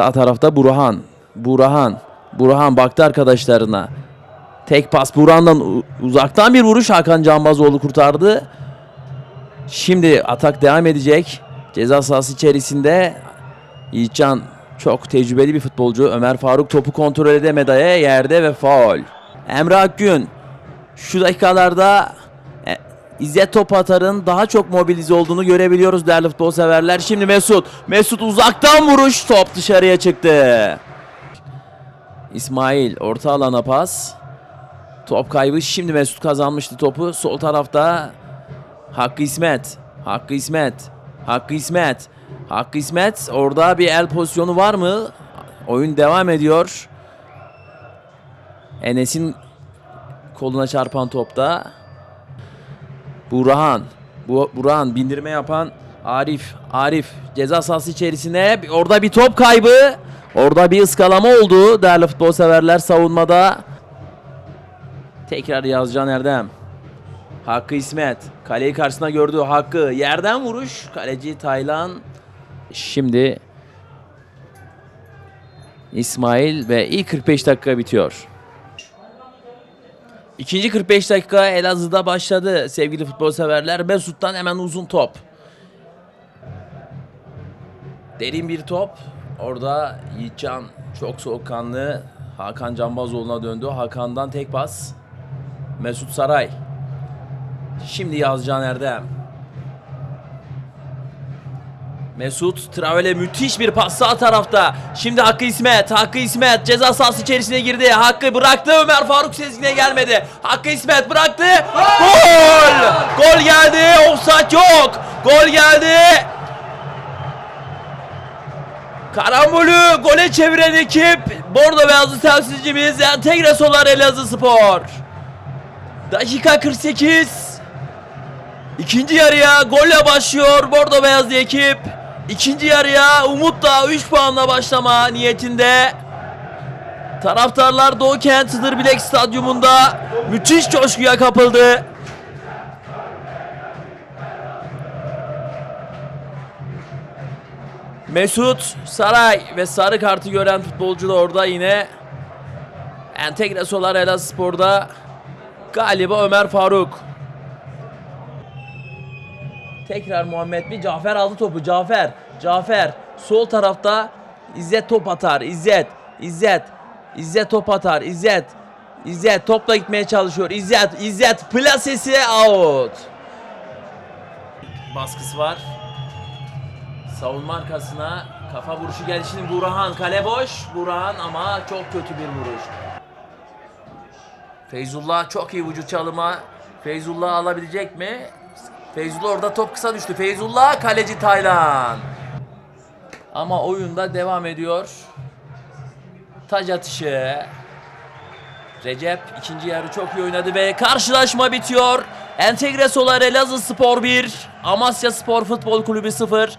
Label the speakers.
Speaker 1: Sağ tarafta Burhan. Burhan. Burhan baktı arkadaşlarına. Tek pas Burhan'dan uzaktan bir vuruş Hakan Canbazoğlu kurtardı. Şimdi atak devam edecek. Ceza sahası içerisinde Yiğitcan çok tecrübeli bir futbolcu. Ömer Faruk topu kontrol edemedi yerde ve faul. Emre Akgün şu dakikalarda İzzet Topatar'ın daha çok mobilize olduğunu görebiliyoruz değerli futbol severler. Şimdi Mesut. Mesut uzaktan vuruş. Top dışarıya çıktı. İsmail orta alana pas. Top kaybı. Şimdi Mesut kazanmıştı topu. Sol tarafta Hakkı İsmet. Hakkı İsmet. Hakkı İsmet. Hakkı İsmet. Orada bir el pozisyonu var mı? Oyun devam ediyor. Enes'in koluna çarpan topta. Burhan. Bu Burhan bindirme yapan Arif. Arif ceza sahası içerisine orada bir top kaybı. Orada bir ıskalama oldu değerli futbol severler savunmada. Tekrar Yazcan Erdem. Hakkı İsmet. Kaleyi karşısına gördü. Hakkı yerden vuruş. Kaleci Taylan. Şimdi İsmail ve ilk 45 dakika bitiyor. İkinci 45 dakika Elazığ'da başladı sevgili futbol severler. Mesut'tan hemen uzun top. Derin bir top. Orada Yiğitcan çok soğukkanlı. Hakan Canbazoğlu'na döndü. Hakan'dan tek pas. Mesut Saray. Şimdi Yazcan Erdem. Mesut Travele müthiş bir pas sağ tarafta. Şimdi Hakkı İsmet. Hakkı İsmet ceza sahası içerisine girdi. Hakkı bıraktı. Ömer Faruk Sezgin'e gelmedi. Hakkı İsmet bıraktı. Gol! Gol geldi. Offside yok. Gol geldi. Karambolü gole çeviren ekip Bordo Beyazlı temsilcimiz Entegre Solar Elazığ Spor. Dakika 48. İkinci yarıya golle başlıyor Bordo Beyazlı ekip. İkinci yarıya umutla 3 puanla başlama niyetinde. Taraftarlar Doğu Kent Bilek Stadyumunda müthiş coşkuya kapıldı. Mesut Saray ve sarı kartı gören futbolcu da orada yine. Entegre Solar Elazığ Spor'da galiba Ömer Faruk. Tekrar Muhammed bir Cafer aldı topu. Cafer. Cafer. Sol tarafta İzzet top atar. İzzet. İzzet. İzzet top atar. İzzet. İzzet topla gitmeye çalışıyor. İzzet. İzzet plasesi out. Baskısı var. Savunma arkasına kafa vuruşu geldi şimdi Burhan kale boş. Burhan ama çok kötü bir vuruş. Feyzullah çok iyi vücut çalıma. Feyzullah alabilecek mi? Feyzullah orada top kısa düştü. Feyzullah kaleci Taylan. Ama oyunda devam ediyor. Taç atışı. Recep ikinci yarı çok iyi oynadı ve karşılaşma bitiyor. Entegre Solar Elazığ Spor 1, Amasya Spor Futbol Kulübü 0.